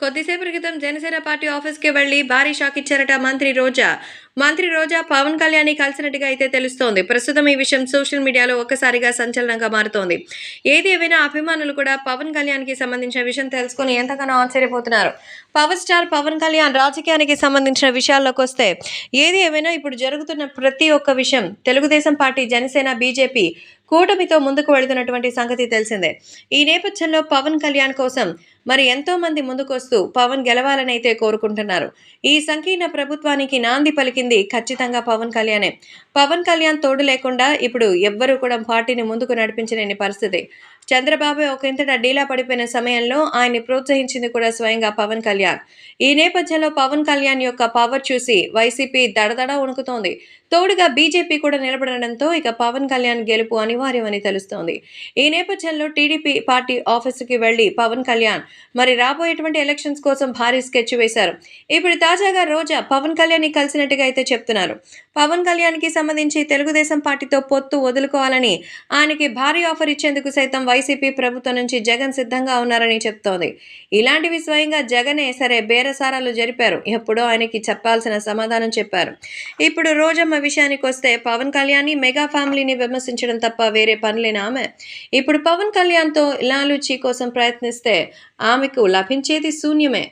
కొద్దిసేపటి క్రితం జనసేన పార్టీ ఆఫీస్కి వెళ్ళి భారీ షాక్ ఇచ్చారట మంత్రి రోజా. మంత్రి రోజా పవన్ కళ్యాణ్ కలిసినట్టుగా అయితే తెలుస్తోంది. ప్రస్తుతం ఈ విషయం సోషల్ మీడియాలో ఒక్కసారిగా సంచలనంగా మారుతోంది. ఏది ఏమైనా అభిమానులు కూడా పవన్ కళ్యాణ్కి సంబంధించిన విషయం తెలుసుకుని ఎంతగానో ఆశ్చర్యపోతున్నారు. పవర్ స్టార్ పవన్ కళ్యాణ్ రాజకీయానికి సంబంధించిన విషయాల్లోకి వస్తే ఏది ఏమైనా ఇప్పుడు జరుగుతున్న ప్రతి ఒక్క విషయం తెలుగుదేశం పార్టీ జనసేన బీజేపీ కూటమితో ముందుకు వెళుతున్నటువంటి సంగతి తెలిసిందే. ఈ నేపథ్యంలో పవన్ కళ్యాణ్ కోసం మరి ఎంతో మంది ముందుకొస్తూ పవన్ గెలవాలని అయితే కోరుకుంటున్నారు. ఈ సంకీర్ణ ప్రభుత్వానికి నాంది పలికింది ఖచ్చితంగా పవన్ కళ్యాణే. పవన్ కళ్యాణ్ తోడు లేకుండా ఇప్పుడు ఎవ్వరూ కూడా పార్టీని ముందుకు నడిపించలేని పరిస్థితి. చంద్రబాబు ఒకంతట డీలా పడిపోయిన సమయంలో ఆయన్ని ప్రోత్సహించింది కూడా స్వయంగా పవన్ కళ్యాణ్. ఈ నేపథ్యంలో పవన్ కళ్యాణ్ యొక్క పవర్ చూసి వైసీపీ దడదడ వణుకుతోంది. తోడుగా బీజేపీ కూడా నిలబడడంతో ఇక పవన్ కళ్యాణ్ గెలుపు అనివార్యమని తెలుస్తోంది. ఈ నేపథ్యంలో టీడీపీ పార్టీ ఆఫీసుకి వెళ్ళి పవన్ కళ్యాణ్ మరి రాబోయేటువంటి ఎలక్షన్స్ కోసం భారీ స్కెచ్ వేశారు. ఇప్పుడు తాజాగా రోజా పవన్ కళ్యాణ్ కలిసినట్టుగా అయితే చెప్తున్నారు. పవన్ కళ్యాణ్కి సంబంధించి తెలుగుదేశం పార్టీతో పొత్తు వదులుకోవాలని ఆయనకి భారీ ఆఫర్ ఇచ్చేందుకు సైతం వైసీపీ ప్రభుత్వం నుంచి జగన్ సిద్ధంగా ఉన్నారని చెప్తోంది. ఇలాంటివి స్వయంగా జగనే సరే బేరసారాలు జరిపారు. ఎప్పుడో ఆయనకి చెప్పాల్సిన సమాధానం చెప్పారు. ఇప్పుడు రోజమ్మ విషయానికి వస్తే పవన్ కళ్యాణ్ మెగా ఫ్యామిలీని విమర్శించడం తప్ప వేరే పనులేని ఆమె? ఇప్పుడు పవన్ కళ్యాణ్తో లాలూచి కోసం ప్రయత్నిస్తే ఆమెకు లభించేది శూన్యమే.